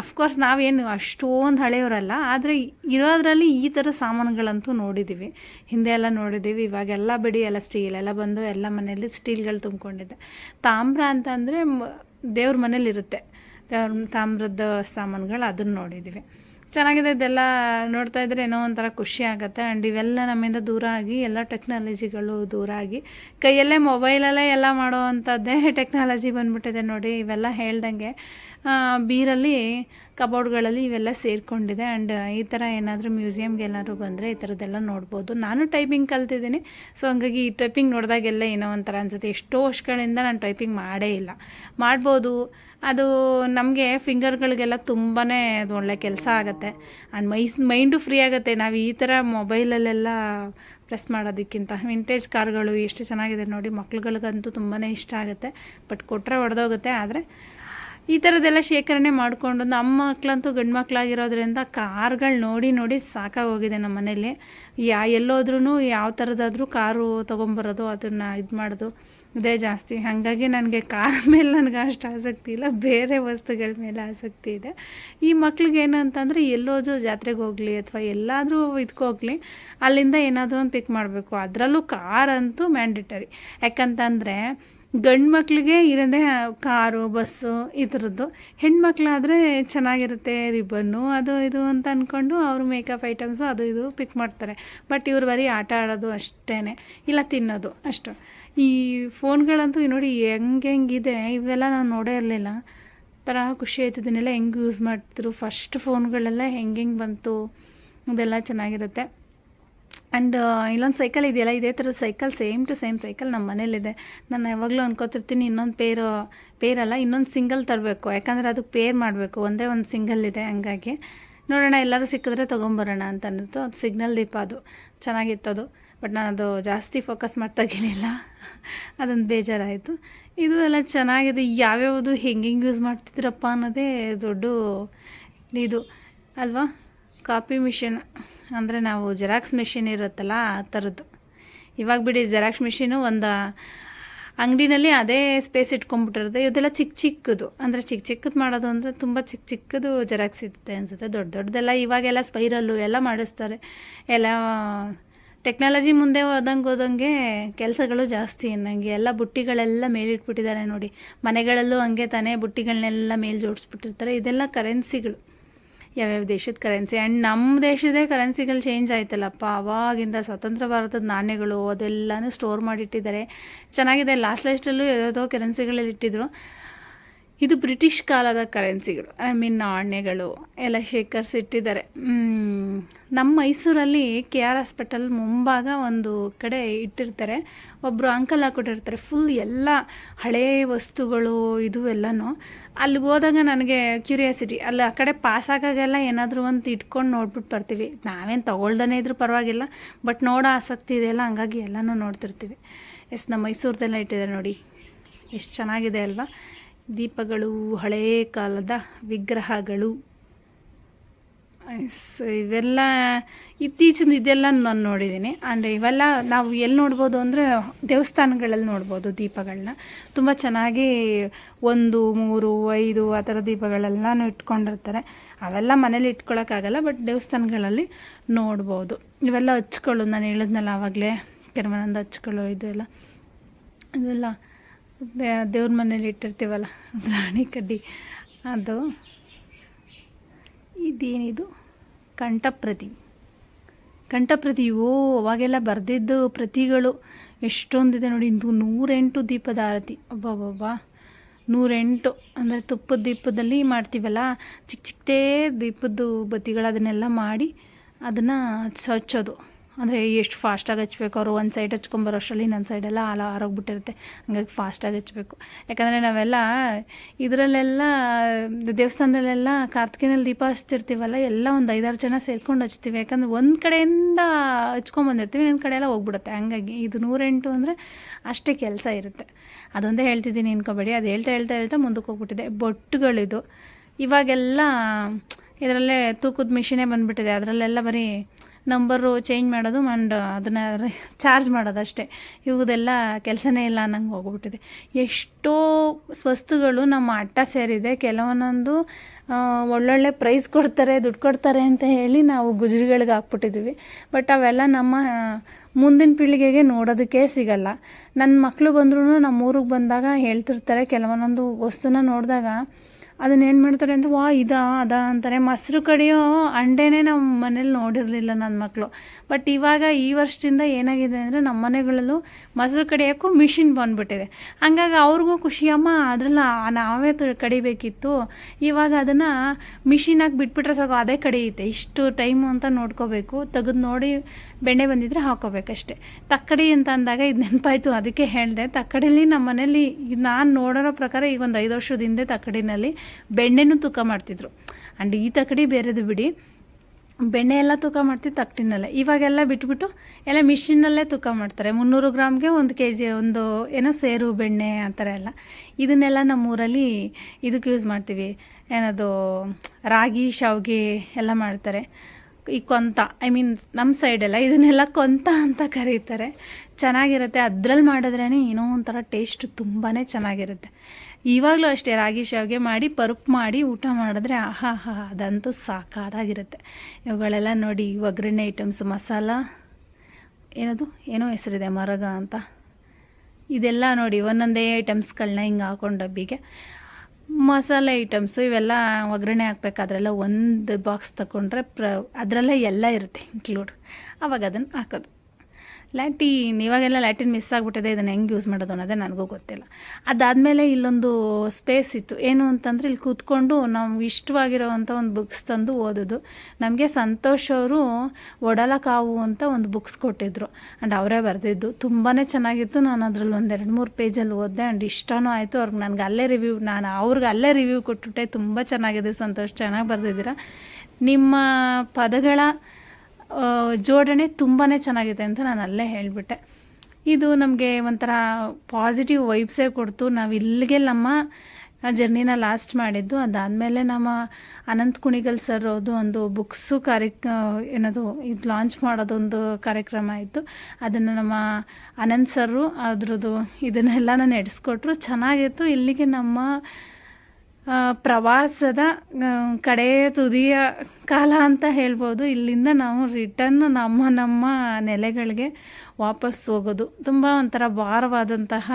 ಅಫ್ಕೋರ್ಸ್ ನಾವೇನು ಅಷ್ಟೊಂದು ಹಳೆಯವರಲ್ಲ ಆದರೆ ಇರೋದ್ರಲ್ಲಿ ಈ ಥರ ಸಾಮಾನುಗಳಂತೂ ನೋಡಿದ್ದೀವಿ ಹಿಂದೆ ಎಲ್ಲ ನೋಡಿದ್ದೀವಿ ಇವಾಗೆಲ್ಲ ಬಿಡಿ, ಎಲ್ಲ ಸ್ಟೀಲ್ ಎಲ್ಲ ಬಂದು ಎಲ್ಲ ಮನೆಯಲ್ಲಿ ಸ್ಟೀಲ್ಗಳು ತುಂಬಿಕೊಂಡಿದೆ ತಾಮ್ರ ಅಂತ ಅಂದರೆ ದೇವ್ರ ಮನೇಲಿರುತ್ತೆ. ತಾಮ್ರದ ಸಾಮಾನುಗಳು ಅದನ್ನು ನೋಡಿದ್ದೀವಿ ಚೆನ್ನಾಗಿದೆ ಇದೆಲ್ಲ ನೋಡ್ತಾ ಇದ್ರೆ ಏನೋ ಒಂಥರ ಖುಷಿ ಆಗುತ್ತೆ. ಆ್ಯಂಡ್ ಇವೆಲ್ಲ ನಮ್ಮಿಂದ ದೂರ ಆಗಿ, ಎಲ್ಲ ಟೆಕ್ನಾಲಜಿಗಳು ದೂರ ಆಗಿ, ಕೈಯಲ್ಲೇ ಮೊಬೈಲಲ್ಲೇ ಎಲ್ಲ ಮಾಡೋ ಅಂಥದ್ದೇ ಟೆಕ್ನಾಲಜಿ ಬಂದ್ಬಿಟ್ಟಿದೆ ನೋಡಿ, ಇವೆಲ್ಲ ಹೇಳ್ದಂಗೆ. ಬೀರಲ್ಲಿ ಕಬೋರ್ಡ್ಗಳಲ್ಲಿ ಇವೆಲ್ಲ ಸೇರಿಕೊಂಡಿದೆ. ಆ್ಯಂಡ್ ಈ ಥರ ಏನಾದರೂ ಮ್ಯೂಸಿಯಮ್ಗೆ ಏನಾದರೂ ಬಂದರೆ ಈ ಥರದ್ದೆಲ್ಲ ನೋಡ್ಬೋದು. ನಾನು ಟೈಪಿಂಗ್ ಕಲ್ತಿದ್ದೀನಿ. ಸೊ, ಹಂಗಾಗಿ ಈ ಟೈಪಿಂಗ್ ನೋಡಿದಾಗೆಲ್ಲ ಏನೋ ಒಂಥರ ಅನ್ಸುತ್ತೆ. ಎಷ್ಟೋ ವರ್ಷಗಳಿಂದ ನಾನು ಟೈಪಿಂಗ್ ಮಾಡೇ ಇಲ್ಲ. ಮಾಡ್ಬೋದು. ಅದು ನಮಗೆ ಫಿಂಗರ್ಗಳಿಗೆಲ್ಲ ತುಂಬಾ ಅದು ಒಳ್ಳೆ ಕೆಲಸ ಆಗುತ್ತೆ. ಆ್ಯಂಡ್ ಮೈಸ್, ಮೈಂಡು ಫ್ರೀ ಆಗುತ್ತೆ. ನಾವು ಈ ಥರ ಮೊಬೈಲಲ್ಲೆಲ್ಲ ಪ್ರೆಸ್ ಮಾಡೋದಕ್ಕಿಂತ. ವಿಂಟೇಜ್ ಕಾರ್ಗಳು ಎಷ್ಟು ಚೆನ್ನಾಗಿದೆ ನೋಡಿ. ಮಕ್ಳುಗಳಿಗಂತೂ ತುಂಬಾ ಇಷ್ಟ ಆಗುತ್ತೆ. ಬಟ್ ಕೊಟ್ಟರೆ ಒಡೆದೋಗುತ್ತೆ. ಆದರೆ ಈ ಥರದ್ದೆಲ್ಲ ಶೇಖರಣೆ ಮಾಡಿಕೊಂಡು ನಮ್ಮ ಮಕ್ಕಳಂತೂ ಗಂಡು ಮಕ್ಕಳಾಗಿರೋದ್ರಿಂದ ಕಾರ್ಗಳು ನೋಡಿ ನೋಡಿ ಸಾಕಾಗೋಗಿದೆ ನಮ್ಮ ಮನೇಲಿ ಯಾ ಎಲ್ಲೋದ್ರೂ ಯಾವ ಥರದಾದರೂ ಕಾರು ತೊಗೊಂಬರೋದು, ಅದನ್ನು ಇದು ಮಾಡೋದು ಇದೇ ಜಾಸ್ತಿ. ಹಾಗಾಗಿ ನನಗೆ ಕಾರ್ ಮೇಲೆ ನನಗೆ ಅಷ್ಟು ಆಸಕ್ತಿ ಇಲ್ಲ, ಬೇರೆ ವಸ್ತುಗಳ ಮೇಲೆ ಆಸಕ್ತಿ ಇದೆ. ಈ ಮಕ್ಳಿಗೆ ಏನು ಅಂತಂದರೆ ಎಲ್ಲೋದು ಜಾತ್ರೆಗೆ ಹೋಗಲಿ ಅಥವಾ ಎಲ್ಲಾದರೂ ಇದಕ್ಕೋಗಲಿ ಅಲ್ಲಿಂದ ಏನಾದರೂ ಒಂದು ಪಿಕ್ ಮಾಡಬೇಕು. ಅದರಲ್ಲೂ ಕಾರ್ ಅಂತೂ ಮ್ಯಾಂಡೇಟರಿ ಯಾಕಂತಂದರೆ ಗಂಡು ಮಕ್ಕಳಿಗೆ ಇರೋದೇ ಕಾರು, ಬಸ್ಸು ಈ ಥರದ್ದು. ಹೆಣ್ಮಕ್ಳಾದರೆ ಚೆನ್ನಾಗಿರುತ್ತೆ ರಿಬ್ಬನ್ನು, ಅದು ಇದು ಅಂತ ಅಂದ್ಕೊಂಡು ಅವರು ಮೇಕಪ್ ಐಟಮ್ಸು ಅದು ಇದು ಪಿಕ್ ಮಾಡ್ತಾರೆ. ಬಟ್ ಇವ್ರು ಬರೀ ಆಟ ಆಡೋದು ಅಷ್ಟೇ ಇಲ್ಲ ತಿನ್ನೋದು ಅಷ್ಟು. ಈ ಫೋನ್ಗಳಂತೂ ನೋಡಿ ಹೆಂಗೆ ಹೆಂಗಿದೆ, ಇವೆಲ್ಲ ನಾನು ನೋಡೇ ಇರಲಿಲ್ಲ. ಥರ ಖುಷಿ ಆಯ್ತು ಇದನ್ನೆಲ್ಲ ಹೆಂಗೆ ಯೂಸ್ ಮಾಡ್ತಿದ್ರು. ಫಸ್ಟ್ ಫೋನ್ಗಳೆಲ್ಲ ಹೆಂಗೆ ಹೆಂಗೆ ಬಂತು, ಅದೆಲ್ಲ ಚೆನ್ನಾಗಿರುತ್ತೆ. ಆ್ಯಂಡ್ ಇಲ್ಲೊಂದು ಸೈಕಲ್ ಇದೆಯಲ್ಲ, ಇದೇ ಥರದ cycle same to same cycle ನಮ್ಮ ಮನೇಲಿದೆ ನಾನು ಯಾವಾಗಲೂ ಅನ್ಕೋತಿರ್ತೀನಿ ಇನ್ನೊಂದು ಪೇರು ಪೇರಲ್ಲ ಇನ್ನೊಂದು ಸಿಂಗಲ್ ತರಬೇಕು. ಯಾಕಂದರೆ ಅದಕ್ಕೆ ಪೇರ್ ಮಾಡಬೇಕು. ಒಂದೇ ಒಂದು ಸಿಂಗಲ್ ಇದೆ ಹಂಗಾಗಿ. ನೋಡೋಣ, ಎಲ್ಲರೂ ಸಿಕ್ಕಿದ್ರೆ ತೊಗೊಂಬರೋಣ ಅಂತ ಅನ್ನಿಸ್ತು ಅದು ಸಿಗ್ನಲ್ ದೀಪ ಅದು. ಚೆನ್ನಾಗಿತ್ತು ಅದು. ಬಟ್ ನಾನು ಅದು ಜಾಸ್ತಿ ಫೋಕಸ್ ಮಾಡಿ ತೆಗಿಲಿಲ್ಲ ಅದೊಂದು ಬೇಜಾರಾಯಿತು. ಇದು ಎಲ್ಲ ಚೆನ್ನಾಗಿದೆ. ಯಾವ್ಯಾವುದು ಹೆಂಗೆ ಹೆಂಗೆ ಯೂಸ್ ಮಾಡ್ತಿದ್ರಪ್ಪ ಅನ್ನೋದೇ ದೊಡ್ಡ ಇದು. ಅಲ್ವಾ? ಕಾಪಿ ಮಿಷಿನ್ ಅಂದರೆ ನಾವು ಜೆರಾಕ್ಸ್ ಮಿಷಿನ್ ಇರುತ್ತಲ್ಲ ಆ ಥರದ್ದು ಇವಾಗ ಬಿಡಿ ಜೆರಾಕ್ಸ್ ಮಿಷಿನು ಒಂದು ಅಂಗಡಿನಲ್ಲಿ ಅದೇ ಸ್ಪೇಸ್ ಇಟ್ಕೊಂಡ್ಬಿಟ್ಟಿರುತ್ತೆ. ಇದೆಲ್ಲ ಚಿಕ್ಕ ಚಿಕ್ಕದು. ಅಂದರೆ ಚಿಕ್ಕ ಚಿಕ್ಕದು ಮಾಡೋದು ಅಂದರೆ ತುಂಬ ಚಿಕ್ಕ ಚಿಕ್ಕದು ಜೆರಾಕ್ಸ್ ಇರುತ್ತೆ ಅನಿಸುತ್ತೆ. ದೊಡ್ಡ ದೊಡ್ಡದೆಲ್ಲ ಇವಾಗೆಲ್ಲ ಸ್ಪೈರಲ್ಲು ಎಲ್ಲ ಮಾಡಿಸ್ತಾರೆ. ಎಲ್ಲ ಟೆಕ್ನಾಲಜಿ ಮುಂದೆ ಹೋದಂಗೆ ಹೋದಂಗೆ ಕೆಲಸಗಳು ಜಾಸ್ತಿ. ಅನ್ನಂಗೆ ಎಲ್ಲ ಬುಟ್ಟಿಗಳೆಲ್ಲ ಮೇಲಿಟ್ಬಿಟ್ಟಿದ್ದಾರೆ ನೋಡಿ. ಮನೆಗಳಲ್ಲೂ ಹಂಗೆ ತಾನೇ ಬುಟ್ಟಿಗಳನ್ನೆಲ್ಲ ಮೇಲೆ ಜೋಡಿಸ್ಬಿಟ್ಟಿರ್ತಾರೆ. ಇದೆಲ್ಲ ಕರೆನ್ಸಿಗಳು ಯಾವ್ಯಾವ ದೇಶದ ಕರೆನ್ಸಿ ಆ್ಯಂಡ್ ನಮ್ಮ ದೇಶದೇ ಕರೆನ್ಸಿಗಳು ಚೇಂಜ್ ಆಯ್ತಲ್ಲಪ್ಪ. ಅವಾಗಿಂದ ಸ್ವತಂತ್ರ ಭಾರತದ ನಾಣ್ಯಗಳು ಅದೆಲ್ಲನೂ ಸ್ಟೋರ್ ಮಾಡಿಟ್ಟಿದ್ದಾರೆ. ಚೆನ್ನಾಗಿದೆ. ಲಾಸ್ಟ್ ಲಾಸ್ಟಲ್ಲೂ ಯಾವುದೋ ಕರೆನ್ಸಿಗಳಲ್ಲಿ ಇಟ್ಟಿದ್ರು ಇದು ಬ್ರಿಟಿಷ್ ಕಾಲದ ಕರೆನ್ಸಿಗಳು ಐ ಮೀನ್ ನಾಣ್ಯಗಳು ಎಲ್ಲ ಶೇಖರಿಸಿಟ್ಟಿದ್ದಾರೆ ನಮ್ಮ ಮೈಸೂರಲ್ಲಿ ಕೆ ಆರ್ ಹಾಸ್ಪಿಟಲ್ ಮುಂಭಾಗ ಒಂದು ಕಡೆ ಇಟ್ಟಿರ್ತಾರೆ. ಒಬ್ಬರು ಅಂಕಲ್ ಹಾಕ್ಕೊಟ್ಟಿರ್ತಾರೆ ಫುಲ್ ಎಲ್ಲ ಹಳೆಯ ವಸ್ತುಗಳು ಇದು ಎಲ್ಲನೂ. ಅಲ್ಲಿಗೆ ಹೋದಾಗ ನನಗೆ ಕ್ಯೂರಿಯಾಸಿಟಿ ಅಲ್ಲಿ ಆ ಕಡೆ ಪಾಸ್ ಆಗಾಗೆಲ್ಲ ಏನಾದರೂ ಒಂದು ಇಟ್ಕೊಂಡು ನೋಡ್ಬಿಟ್ಟು ಬರ್ತೀವಿ. ನಾವೇನು ತೊಗೊಳ್ದೇ ಇದ್ರೂ ಪರವಾಗಿಲ್ಲ ಬಟ್ ನೋಡೋ ಆಸಕ್ತಿ ಇದೆಯಲ್ಲ ಹಂಗಾಗಿ ಎಲ್ಲನೂ ನೋಡ್ತಿರ್ತೀವಿ. ಎಸ್ ನಮ್ಮ ಮೈಸೂರದೆಲ್ಲ ಇಟ್ಟಿದ್ದಾರೆ ನೋಡಿ. ಎಷ್ಟು ಚೆನ್ನಾಗಿದೆ ಅಲ್ವಾ? ದೀಪಗಳು ಹಳೆಯ ಕಾಲದ ವಿಗ್ರಹಗಳು. ಇವೆಲ್ಲ ಇತ್ತೀಚಿನ ಇದೆಲ್ಲ ನಾನು ನೋಡಿದ್ದೀನಿ. ಅಂದರೆ ಇವೆಲ್ಲ ನಾವು ಎಲ್ಲಿ ನೋಡ್ಬೋದು ಅಂದರೆ ದೇವಸ್ಥಾನಗಳಲ್ಲಿ ನೋಡ್ಬೋದು ದೀಪಗಳನ್ನ ತುಂಬ ಚೆನ್ನಾಗಿ ಒಂದು, ಮೂರು, ಐದು ಆ ಥರ ದೀಪಗಳೆಲ್ಲನೂ ಇಟ್ಕೊಂಡಿರ್ತಾರೆ. ಅವೆಲ್ಲ ಮನೇಲಿ ಇಟ್ಕೊಳ್ಳೋಕ್ಕಾಗಲ್ಲ ಬಟ್ ದೇವಸ್ಥಾನಗಳಲ್ಲಿ ನೋಡ್ಬೋದು. ಇವೆಲ್ಲ ಹಚ್ಕೊಳ್ಳೋದು, ನಾನು ಹೇಳಿದ್ನಲ್ಲ ಆವಾಗಲೇ ಕೆಲವೊಂದು ಹಚ್ಕೊಳ್ಳೋ ಇದು ಎಲ್ಲ ಇದೆಲ್ಲ ದೇವ್ರ ಮನೇಲಿ ಇಟ್ಟಿರ್ತೀವಲ್ಲ, ರಾಣಿ ಕಡ್ಡಿ. ಅದು ಇದೇನಿದು? ಕಂಠಪ್ರತಿ. ಕಂಠಪ್ರತಿ, ಓ, ಅವಾಗೆಲ್ಲ ಬರೆದಿದ್ದು ಪ್ರತಿಗಳು ಎಷ್ಟೊಂದಿದೆ ನೋಡಿ. ಇಂದು ನೂರೆಂಟು ದೀಪದ ಆರತಿ. ಅಬ್ಬಬ್ಬಬ್ಬಾ. ನೂರೆಂಟು ಅಂದರೆ ತುಪ್ಪದ ದೀಪದಲ್ಲಿ ಮಾಡ್ತೀವಲ್ಲ ಚಿಕ್ಕ ಚಿಕ್ಕದೇ ದೀಪದ್ದು ಬತ್ತಿಗಳು ಅದನ್ನೆಲ್ಲ ಮಾಡಿ ಅದನ್ನು ಹಚ್ಚೋದು ಅಂದರೆ ಎಷ್ಟು ಫಾಸ್ಟಾಗಿ ಹಚ್ಬೇಕು? ಅವರು ಒಂದು ಸೈಡ್ ಹಚ್ಕೊಂಬರೋ ಅಷ್ಟರಲ್ಲಿ ಇನ್ನೊಂದು ಸೈಡೆಲ್ಲ ಹಾಲ ಆರೋಗ್ಬಿಟ್ಟಿರುತ್ತೆ. ಹಂಗಾಗಿ ಫಾಸ್ಟಾಗಿ ಹಚ್ಬೇಕು. ಯಾಕಂದರೆ ನಾವೆಲ್ಲ ಇದರಲ್ಲೆಲ್ಲ, ದೇವಸ್ಥಾನದಲ್ಲೆಲ್ಲ ಕಾರ್ತಿಕೇನಲ್ಲಿ ದೀಪ ಹಚ್ತಿರ್ತೀವಲ್ಲ, ಎಲ್ಲ ಒಂದು ಐದಾರು ಜನ ಸೇರ್ಕೊಂಡು ಹಚ್ತೀವಿ. ಯಾಕಂದ್ರೆ ಒಂದು ಕಡೆಯಿಂದ ಹಚ್ಕೊಂಬಂದಿರ್ತೀವಿ ಇನ್ನೊಂದು ಕಡೆ ಎಲ್ಲ ಹೋಗ್ಬಿಡುತ್ತೆ. ಹಂಗಾಗಿ ಇದು ನೂರೆಂಟು ಅಂದರೆ ಅಷ್ಟೇ ಕೆಲಸ ಇರುತ್ತೆ. ಅದೊಂದೇ ಹೇಳ್ತಿದ್ದೀನಿ ಇನ್ಕೋಬೇಡಿ ಅದು ಹೇಳ್ತಾ ಹೇಳ್ತಾ ಹೇಳ್ತಾ ಮುಂದಕ್ಕೆ ಹೋಗ್ಬಿಟ್ಟಿದೆ. ಬೊಟ್ಟುಗಳಿದು. ಇವಾಗೆಲ್ಲ ಇದರಲ್ಲೇ ತೂಕದ ಮಿಷಿನೇ ಬಂದ್ಬಿಟ್ಟಿದೆ. ಅದರಲ್ಲೆಲ್ಲ ಬರೀ ನಂಬರು ಚೇಂಜ್ ಮಾಡೋದು ಆ್ಯಂಡ್ ಅದನ್ನು ಚಾರ್ಜ್ ಮಾಡೋದು ಅಷ್ಟೇ. ಇವುದೆಲ್ಲ ಕೆಲಸನೇ ಇಲ್ಲ ಅನ್ನಂಗೆ ಹೋಗ್ಬಿಟ್ಟಿದೆ. ಎಷ್ಟೋ ವಸ್ತುಗಳು ನಮ್ಮ ಅಟ್ಟ ಸೇರಿದೆ. ಕೆಲವೊಂದೊಂದು ಒಳ್ಳೊಳ್ಳೆ ಪ್ರೈಸ್ ಕೊಡ್ತಾರೆ, ದುಡ್ಡು ಕೊಡ್ತಾರೆ ಅಂತ ಹೇಳಿ ನಾವು ಗುಜರಿಗಳಿಗೆ ಹಾಕ್ಬಿಟ್ಟಿದ್ದೀವಿ ಬಟ್ ಅವೆಲ್ಲ ನಮ್ಮ ಮುಂದಿನ ಪೀಳಿಗೆಗೆ ನೋಡೋದಕ್ಕೆ ಸಿಗಲ್ಲ. ನನ್ನ ಮಕ್ಕಳು ಬಂದ್ರೂ ನಮ್ಮ ಊರಿಗೆ ಬಂದಾಗ ಹೇಳ್ತಿರ್ತಾರೆ. ಕೆಲವೊಂದೊಂದು ವಸ್ತುನ ನೋಡಿದಾಗ ಅದನ್ನ ಏನು ಮಾಡ್ತಾರೆ ಅಂದರೆ, ವಾ, ಇದಾ, ಅದಾ ಅಂತಾರೆ. ಮೊಸರು ಕಡಿಯೋ ಅಂಡೆನೆ ನಮ್ಮ ಮನೇಲಿ ನೋಡಿರಲಿಲ್ಲ ನನ್ನ ಮಕ್ಕಳು ಬಟ್ ಇವಾಗ ಈ ವರ್ಷದಿಂದ ಏನಾಗಿದೆ ಅಂದರೆ ನಮ್ಮ ಮನೆಗಳಲ್ಲೂ ಮೊಸರು ಕಡಿಯೋಕ್ಕೂ ಮಿಷಿನ್ ಬಂದುಬಿಟ್ಟಿದೆ. ಹಂಗಾಗಿ ಅವ್ರಿಗೂ ಖುಷಿಯಮ್ಮ ಅದ್ರಲ್ಲ ನಾವೇ ಕಡಿಬೇಕಿತ್ತು. ಇವಾಗ ಅದನ್ನು ಹಾಕಿ ಬಿಟ್ಬಿಟ್ರೆ ಸಾಕು, ಅದೇ ಕಡಿಯುತ್ತೆ. ಇಷ್ಟು ಟೈಮು ಅಂತ ನೋಡ್ಕೋಬೇಕು. ತೆಗೆದು ನೋಡಿ ಬೆಣ್ಣೆ ಬಂದಿದ್ರೆ ಹಾಕೋಬೇಕಷ್ಟೆ. ತಕ್ಕಡಿ ಅಂತ ಅಂದಾಗ ಇದು ನೆನಪಾಯಿತು, ಅದಕ್ಕೆ ಹೇಳಿದೆ. ತಕ್ಕಡಿಲಿ ನಮ್ಮ ಮನೇಲಿ ನಾನು ನೋಡೋರೋ ಪ್ರಕಾರ ಈಗ ಒಂದು ಐದು ವರ್ಷದ ಹಿಂದೆ ತಕ್ಕಡಿನಲ್ಲಿ ಬೆಣ್ಣೆನೂ ತೂಕ ಮಾಡ್ತಿದ್ರು. ಆ್ಯಂಡ್ ಈ ತಕ್ಕಡಿ ಬೇರೆದು ಬಿಡಿ. ಬೆಣ್ಣೆ ಎಲ್ಲ ತೂಕ ಮಾಡ್ತೀವಿ ತಕ್ಕಡಿನಲ್ಲೇ. ಇವಾಗೆಲ್ಲ ಬಿಟ್ಬಿಟ್ಟು ಎಲ್ಲ ಮಿಷಿನಲ್ಲೇ ತೂಕ ಮಾಡ್ತಾರೆ. ಮುನ್ನೂರು ಗ್ರಾಮ್ಗೆ ಒಂದು ಕೆ ಜಿ ಒಂದು ಏನೋ ಸೇರು ಬೆಣ್ಣೆ ಆ ಥರ ಎಲ್ಲ. ಇದನ್ನೆಲ್ಲ ನಮ್ಮೂರಲ್ಲಿ ಇದಕ್ಕೆ ಯೂಸ್ ಮಾಡ್ತೀವಿ. ಏನದು ರಾಗಿ, ಶಾವಿಗೆ ಎಲ್ಲ ಮಾಡ್ತಾರೆ. ಈ ಕೊಂತ ಐ ಮೀನ್ ನಮ್ಮ ಸೈಡೆಲ್ಲ ಇದನ್ನೆಲ್ಲ ಕೊಂತ ಅಂತ ಕರೀತಾರೆ. ಚೆನ್ನಾಗಿರುತ್ತೆ. ಅದ್ರಲ್ಲಿ ಮಾಡಿದ್ರೇ ಏನೋ ಒಂಥರ ಟೇಸ್ಟ್ ತುಂಬಾ ಚೆನ್ನಾಗಿರುತ್ತೆ. ಇವಾಗಲೂ ಅಷ್ಟೇ ರಾಗಿ ಶಾವಿಗೆ ಮಾಡಿ, ಪರುಪ್ ಮಾಡಿ ಊಟ ಮಾಡಿದ್ರೆ ಆಹಾ ಹಾ ಅದಂತೂ ಸಾಕಾದಾಗಿರುತ್ತೆ. ಇವುಗಳೆಲ್ಲ ನೋಡಿ, ಒಗ್ಗರಣೆ ಐಟಮ್ಸ್ ಮಸಾಲ, ಏನದು? ಏನೋ ಹೆಸರಿದೆ, ಮರಗ ಅಂತ. ಇದೆಲ್ಲ ನೋಡಿ ಒಂದೊಂದೇ ಐಟಮ್ಸ್ಗಳನ್ನ ಹಿಂಗೆ ಹಾಕೊಂಡು ಡಬ್ಬಿಗೆ ಮಸಾಲೆ ಐಟಮ್ಸು ಇವೆಲ್ಲ ಒಗ್ಗರಣೆ ಹಾಕ್ಬೇಕಾದ್ರೆಲ್ಲ ಒಂದು ಬಾಕ್ಸ್ ತಗೊಂಡ್ರೆ ಪ್ರ ಅದರಲ್ಲೇ ಎಲ್ಲ ಇರುತ್ತೆ ಇನ್ಕ್ಲೂಡ್ ಆವಾಗ ಅದನ್ನು ಹಾಕೋದು. ಲ್ಯಾಟಿನ್ ಇವಾಗೆಲ್ಲ ಲ್ಯಾಟಿನ್ ಮಿಸ್ ಆಗಿಬಿಟ್ಟಿದೆ, ಇದನ್ನು ಹೆಂಗೆ ಯೂಸ್ ಮಾಡೋದು ಅನ್ನೋದೇ ನನಗೂ ಗೊತ್ತಿಲ್ಲ. ಅದಾದಮೇಲೆ ಇಲ್ಲೊಂದು ಸ್ಪೇಸ್ ಇತ್ತು. ಏನು ಅಂತಂದರೆ ಇಲ್ಲಿ ಕೂತ್ಕೊಂಡು ನಾವು ಇಷ್ಟವಾಗಿರೋವಂಥ ಒಂದು ಬುಕ್ಸ್ ತಂದು ಓದೋದು. ನಮಗೆ ಸಂತೋಷ್ ಅವರು ಒಡಲ ಕಾವು ಅಂತ ಒಂದು ಬುಕ್ಸ್ ಕೊಟ್ಟಿದ್ರು. ಆ್ಯಂಡ್ ಅವರೇ ಬರೆದಿದ್ದು. ತುಂಬಾ ಚೆನ್ನಾಗಿತ್ತು. ನಾನು ಅದರಲ್ಲಿ ಒಂದು ಎರಡು ಮೂರು ಪೇಜಲ್ಲಿ ಓದಿದೆ. ಆ್ಯಂಡ್ ಇಷ್ಟನೂ ಆಯಿತು. ಅವ್ರಿಗೆ ನನಗೆ ಅಲ್ಲೇ ರಿವ್ಯೂ ನಾನು ಅವ್ರಿಗೆ ಅಲ್ಲೇ ರಿವ್ಯೂ ಕೊಟ್ಬಿಟ್ಟೆ. ತುಂಬ ಚೆನ್ನಾಗಿದೆ ಸಂತೋಷ್. ಚೆನ್ನಾಗಿ ಬರೆದಿದ್ದೀರಾ? ನಿಮ್ಮ ಪದಗಳ ಜೋಡಣೆ ತುಂಬಾ ಚೆನ್ನಾಗಿದೆ ಅಂತ ನಾನು ಅಲ್ಲೇ ಹೇಳಿಬಿಟ್ಟೆ. ಇದು ನಮಗೆ ಒಂಥರ ಪಾಸಿಟಿವ್ ವೈಬ್ಸೇ ಕೊಡ್ತು. ನಾವು ಇಲ್ಲಿಗೆ ನಮ್ಮ ಜರ್ನಿನ ಲಾಸ್ಟ್ ಮಾಡಿದ್ದು. ಅದಾದಮೇಲೆ ನಮ್ಮ ಅನಂತ್ ಕುಣಿಗಲ್ ಸರ್ ಅವ್ರದ್ದು ಒಂದು ಬುಕ್ಸು ಕಾರ್ಯ ಏನದು, ಇದು ಲಾಂಚ್ ಮಾಡೋದೊಂದು ಕಾರ್ಯಕ್ರಮ ಇತ್ತು. ಅದನ್ನು ನಮ್ಮ ಅನಂತ್ ಸರು ಅದ್ರದ್ದು ನಾನು ನಡೆಸ್ಕೊಟ್ರು ಚೆನ್ನಾಗಿತ್ತು. ಇಲ್ಲಿಗೆ ನಮ್ಮ ಪ್ರವಾಸದ ಕಡೆಯ ತುದಿಯ ಕಾಲ ಅಂತ ಹೇಳ್ಬೋದು. ಇಲ್ಲಿಂದ ನಾವು ರಿಟರ್ನ್ ನಮ್ಮ ನಮ್ಮ ನೆಲೆಗಳಿಗೆ ವಾಪಸ್ ಹೋಗೋದು. ತುಂಬ ಒಂಥರ ಭಾರವಾದಂತಹ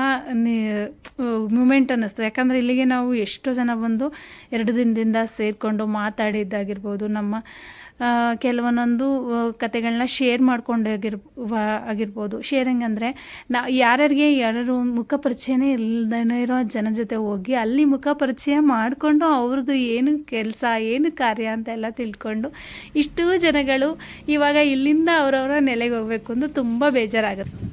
ಮೂಮೆಂಟ್ ಅನ್ನಿಸ್ತು ಯಾಕಂದರೆ ಇಲ್ಲಿಗೆ ನಾವು ಎಷ್ಟೋ ಜನ ಬಂದು ಎರಡು ದಿನದಿಂದ ಸೇರಿಕೊಂಡು ಮಾತಾಡಿದ್ದಾಗಿರ್ಬೋದು, ನಮ್ಮ ಕೆಲವೊಂದೊಂದು ಕತೆಗಳನ್ನ ಶೇರ್ ಮಾಡ್ಕೊಂಡು ಆಗಿರ್ ಆಗಿರ್ಬೋದು. ಶೇರಿಂಗ್ ಅಂದರೆ ನಾ, ಯಾರ್ಯಾರಿಗೆ ಯಾರು ಮುಖ ಪರಿಚಯನೇ ಇಲ್ಲದೇ ಇರೋ ಜನ ಜೊತೆ ಹೋಗಿ ಅಲ್ಲಿ ಮುಖ ಪರಿಚಯ ಮಾಡಿಕೊಂಡು ಅವ್ರದ್ದು ಏನು ಕೆಲಸ, ಏನು ಕಾರ್ಯ ಅಂತ ಎಲ್ಲ ತಿಳ್ಕೊಂಡು ಇಷ್ಟೂ ಜನಗಳು ಇವಾಗ ಇಲ್ಲಿಂದ ಅವರವರ ನೆಲೆಗೆ ಹೋಗಬೇಕು ಅಂದು ತುಂಬ ಬೇಜಾರಾಗುತ್ತೆ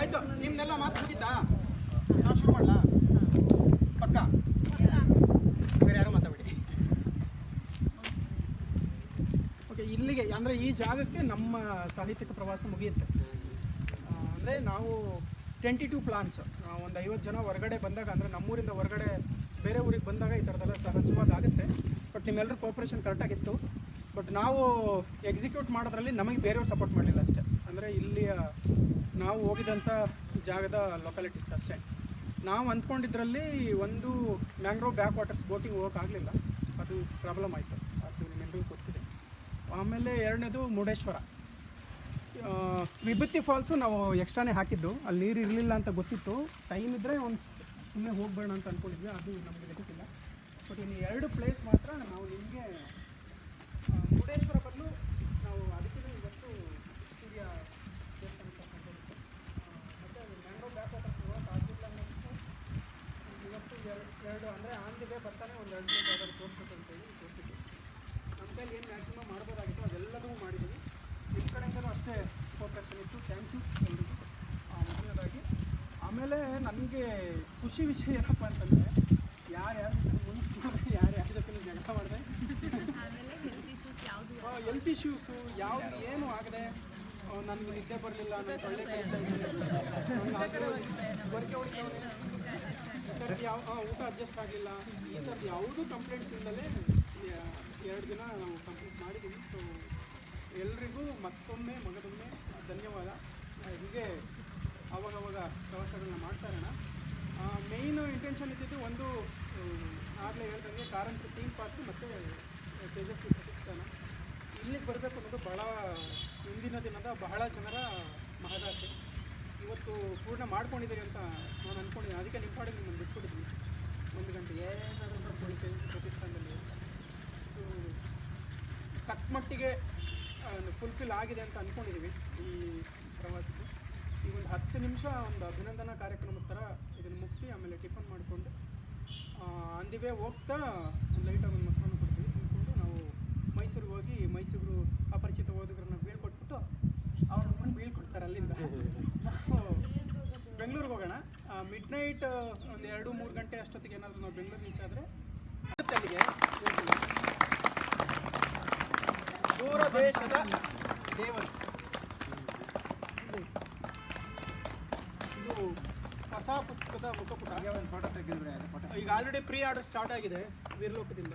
ಆಯ್ತು ನಿಮ್ದೆಲ್ಲ ಮಾತು ಮುಗೀತಾ ನಾವು ಶುರು ಮಾಡಲಾ ಪಕ್ಕ ಬೇರೆ ಯಾರು ಮಾತಾಡಬೇಡಿ ಓಕೆ ಇಲ್ಲಿಗೆ ಅಂದರೆ ಈ ಜಾಗಕ್ಕೆ ನಮ್ಮ ಸಾಹಿತ್ಯಿಕ ಪ್ರವಾಸ ಮುಗಿಯುತ್ತೆ. ಅಂದರೆ ನಾವು ಟ್ವೆಂಟಿ ಟು ಪ್ಲಾನ್ಸ್ ಒಂದು ಐವತ್ತು ಜನ ಹೊರಗಡೆ ಬಂದಾಗ, ಅಂದರೆ ನಮ್ಮೂರಿಂದ ಹೊರಗಡೆ ಬೇರೆ ಊರಿಗೆ ಬಂದಾಗ ಈ ಥರದೆಲ್ಲ ಸಹಜವಾಗಿ ಆಗುತ್ತೆ ಬಟ್ ನಿಮ್ಮೆಲ್ಲರೂ ಕೋಪ್ರೇಷನ್ ಕರೆಕ್ಟಾಗಿತ್ತು ಬಟ್ ನಾವು ಎಕ್ಸಿಕ್ಯೂಟ್ ಮಾಡೋದ್ರಲ್ಲಿ ನಮಗೆ ಬೇರೆಯವ್ರು ಸಪೋರ್ಟ್ ಮಾಡಲಿಲ್ಲ ಅಷ್ಟೇ. ಅಂದರೆ ಇಲ್ಲಿಯ ನಾವು ಹೋಗಿದಂಥ ಜಾಗದ ಲೊಕಾಲಿಟೀಸ್ ಅಷ್ಟೇ. ನಾವು ಅಂದ್ಕೊಂಡಿದ್ರಲ್ಲಿ ಒಂದು ಮ್ಯಾಂಗ್ರೋವ್ ಬ್ಯಾಕ್ ವಾಟರ್ಸ್ ಬೋಟಿಂಗ್ ಹೋಗೋಕ್ಕಾಗಲಿಲ್ಲ ಅದು ಪ್ರಾಬ್ಲಮ್ ಆಯಿತು. ಆಮೇಲೆ ಎರಡನೇದು ಮುರುಡೇಶ್ವರ. ವಿಭೂತಿ ಫಾಲ್ಸು ನಾವು ಎಕ್ಸ್ಟ್ರಾನೇ ಹಾಕಿದ್ದು. ಅಲ್ಲಿ ನೀರು ಇರಲಿಲ್ಲ ಅಂತ ಗೊತ್ತಿತ್ತು. ಟೈಮ್ ಇದ್ದರೆ ಒಂದು ಸುಮ್ಮನೆ ಹೋಗ್ಬೇಡ ಅಂತ ಅಂದ್ಕೊಂಡಿದ್ವಿ ಅದು ನಮಗೆ ಗೊತ್ತಿಲ್ಲ. ಬಟ್ ಇನ್ನು ಎರಡು ಪ್ಲೇಸ್ ಮಾತ್ರ ನಾವು ನಿಮಗೆ ಮುರುಡೇಶ್ವರ ಬದಲು ನಾವು ಅದಕ್ಕೆ ಇವತ್ತು ಸೂರ್ಯ ಮತ್ತು ಇವತ್ತು ಎರಡು ಎರಡು ಅಂದರೆ ಆಂಜನೇಯ ಬರ್ತಾನೆ ಒಂದು ಎರಡು ಮೂರು ಕೈಲಿ ಏನು ಮ್ಯಾಕ್ಸಿಮಮ್ ಮಾಡ್ಬೋದಾಗಿತ್ತು ಅದೆಲ್ಲದೂ ಮಾಡಿದ್ದೀವಿ. ನಿಮ್ಮ ಕಡೆಯಿಂದಲೂ ಅಷ್ಟೇ ಕೋಪ್ರೇಷನ್ ಇತ್ತು. ಥ್ಯಾಂಕ್ ಯು ಎಲ್ರಿಗೂ ಮೊದಲನೇದಾಗಿ ಆಮೇಲೆ ನನಗೆ ಖುಷಿ ವಿಷಯ ಏನಪ್ಪ ಅಂತಂದರೆ ಯಾರು ಜೊತೆ ಯಾರು ಯಾರ ಜೊತೆ ಜಗಳ ಮಾಡಿದೆ. ಹೆಲ್ತ್ ಇಶ್ಯೂಸು ಯಾವುದು ಏನು ಆಗದೆ ನನಗೆ ನಿದ್ದೆ ಬರಲಿಲ್ಲ ಒಳ್ಳೆ ಹೊರಗೆ ಯಾವ ಊಟ ಅಡ್ಜಸ್ಟ್ ಆಗಲಿಲ್ಲ ಈ ಥರದ್ದು ಯಾವುದೂ ಕಂಪ್ಲೇಂಟ್ಸ್ ಇಲ್ಲದೆ ಎರಡು ದಿನ ನಾವು ಕಂಪ್ಲೀಟ್ ಮಾಡಿದ್ದೀವಿ ಸೊ ಎಲ್ರಿಗೂ ಮತ್ತೊಮ್ಮೆ ಮಗದೊಮ್ಮೆ ಧನ್ಯವಾದ. ಹೀಗೆ ಅವಾಗವಾಗ ಪ್ರವಾಸಗಳನ್ನ ಮಾಡ್ತಾ ಇರೋಣ. ಮೇಯ್ನ್ ಇಂಟೆನ್ಷನ್ ಇದ್ದಿದ್ದು ಒಂದು ಆಗಲೇ ಹೇಳ್ದಂಗೆ ಕಾರಂತ ಥೀಮ್ ಪಾರ್ಕ್ ಮತ್ತು ತೇಜಸ್ವಿ ಪ್ರತಿಷ್ಠಾನ. ಇಲ್ಲಿಗೆ ಬರಬೇಕು ಅನ್ನೋದು ಭಾಳ ಹಿಂದಿನ ದಿನದ ಬಹಳ ಜನರ ಮಹದಾಸೆ ಇವತ್ತು ಪೂರ್ಣ ಮಾಡ್ಕೊಂಡಿದ್ದೀರಿ ಅಂತ ನಾನು ಅಂದ್ಕೊಂಡಿದ್ದೀನಿ ಅದಕ್ಕೆ ನಿಮ್ಮ ಪಾಡಿಗೆ ನಿಮ್ಮನ್ನು ಬಿಟ್ಬಿಟ್ಟಿದ್ದೀನಿ. ಒಂದು ಗಂಟೆ ಏನಾದರೂ ಪ್ರತಿಷ್ಠಾನದಲ್ಲಿ. ತಕ್ಕಮಟ್ಟಿಗೆ ಫುಲ್ಫಿಲ್ ಆಗಿದೆ ಅಂತ ಅಂದ್ಕೊಂಡಿದ್ದೀವಿ ಈ ಪ್ರವಾಸಕ್ಕೆ. ಈ ಒಂದು ಹತ್ತು ನಿಮಿಷ ಒಂದು ಅಭಿನಂದನಾ ಕಾರ್ಯಕ್ರಮದ ಥರ ಇದನ್ನು ಮುಗಿಸಿ, ಆಮೇಲೆ ಟಿಫನ್ ಮಾಡಿಕೊಂಡು ಅಂದಿವೆ ಹೋಗ್ತಾ ಲೈಟಾಗಿ ಒಂದು ಮೊಸರನ್ನು ಕೊಡ್ತೀವಿ. ತಿಂದ್ಕೊಂಡು ನಾವು ಮೈಸೂರಿಗೆ ಹೋಗಿ, ಮೈಸೂರು ಅಪರಿಚಿತ ಓದುಗರನ್ನ ಬೀಳ್ಕೊಟ್ಬಿಟ್ಟು ಅವ್ರ ಮುಂದೆ ಬೀಳ್ಕೊಡ್ತಾರೆ ಅಲ್ಲಿಂದ. ಬೆಂಗಳೂರಿಗೆ ಹೋಗೋಣ. ಮಿಡ್ ನೈಟ್ ಒಂದು ಎರಡು ಮೂರು ಗಂಟೆ ಅಷ್ಟೊತ್ತಿಗೆ ಏನಾದರೂ ನಾವು ಬೆಂಗಳೂರು ರೀಚ್ ಆದರೆ ಅಲ್ಲಿಗೆ ದೂರ ದೇಶದ ದೇವರು. ಇದು ಹೊಸ ಪುಸ್ತಕದ ಮುಖಪುಟ. ಫೋಟೋ ತೆಗೆದ್ರೆ ಈಗ ಆಲ್ರೆಡಿ ಪ್ರೀ ಆರ್ಡರ್ ಸ್ಟಾರ್ಟ್ ಆಗಿದೆ ವೀರಲೋಕದಿಂದ.